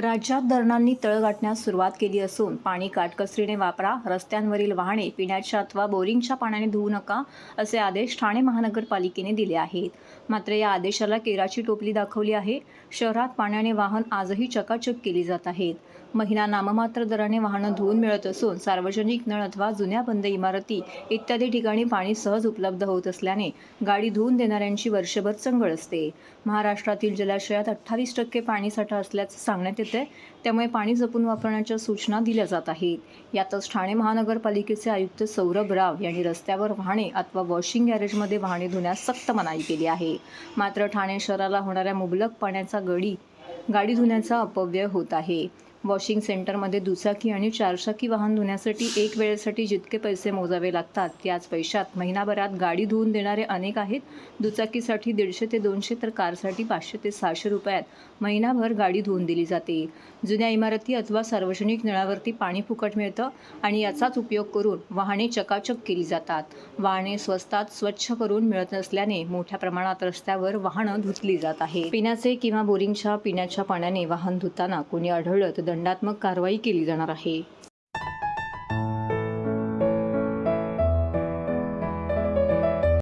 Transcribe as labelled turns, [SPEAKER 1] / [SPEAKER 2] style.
[SPEAKER 1] राज्यात धरणांनी तळ गाठण्यास सुरुवात केली असून पाणी काटकसरीने वापरा रस्त्यांवरील वाहने पिण्याच्या अथवा बोरिंगच्या पाण्याने धुवू नका असे आदेश ठाणे महानगरपालिकेने दिले आहेत. मात्र या आदेशाला केराची टोपली दाखवली आहे. शहरात पाण्याने वाहन आजही चकाचक केली जात आहेत. महिना नाममात्र दराने वाहनं धुवून मिळत असून सार्वजनिक नळ अथवा जुन्या बंद इमारती इत्यादी ठिकाणी पाणी सहज उपलब्ध होत असल्याने गाडी धुवून देणाऱ्यांची वर्षभर चंगळ असते. महाराष्ट्रातील जलाशयात अठ्ठावीस टक्के पाणीसाठा असल्याचं सांगण्यात येत त्यामुळे पाणी जपून वापरण्याच्या सूचना दिल्या जात आहेत. यातच ठाणे महानगरपालिकेचे आयुक्त सौरभ राव यांनी रस्त्यावर वाहने अथवा वॉशिंग गॅरेजमध्ये वाहने धुण्यास सक्त मनाई केली आहे. मात्र ठाणे शहराला होणाऱ्या मुबलक पाण्याचा गडी गाडी धुण्याचा अपव्यय होत आहे. वॉशिंग सेंटरमध्ये दुचाकी आणि चारचाकी वाहन धुण्यासाठी एक वेळेसाठी जितके पैसे मोजावे लागतात त्याच पैशात महिनाभरात गाडी धुवून देणारे अनेक आहेत. दुचाकीसाठी दीडशे ते दोनशे तर कारसाठी पाचशे ते सहाशे रुपयात महिनाभर गाडी धुवून दिली जाते. जुन्या इमारती अथवा सार्वजनिक नळावरती पाणी फुकट मिळतं आणि याचाच उपयोग करून वाहने चकाचक केली जातात. वाहने स्वस्तात स्वच्छ करून मिळत नसल्याने मोठ्या प्रमाणात रस्त्यावर वाहनं धुतली जात आहे पिण्याचे किंवा बोरिंगच्या पिण्याच्या पाण्याने वाहन धुताना कोणी आढळलं तर दंडात्मक कारवाई केली जाणार आहे.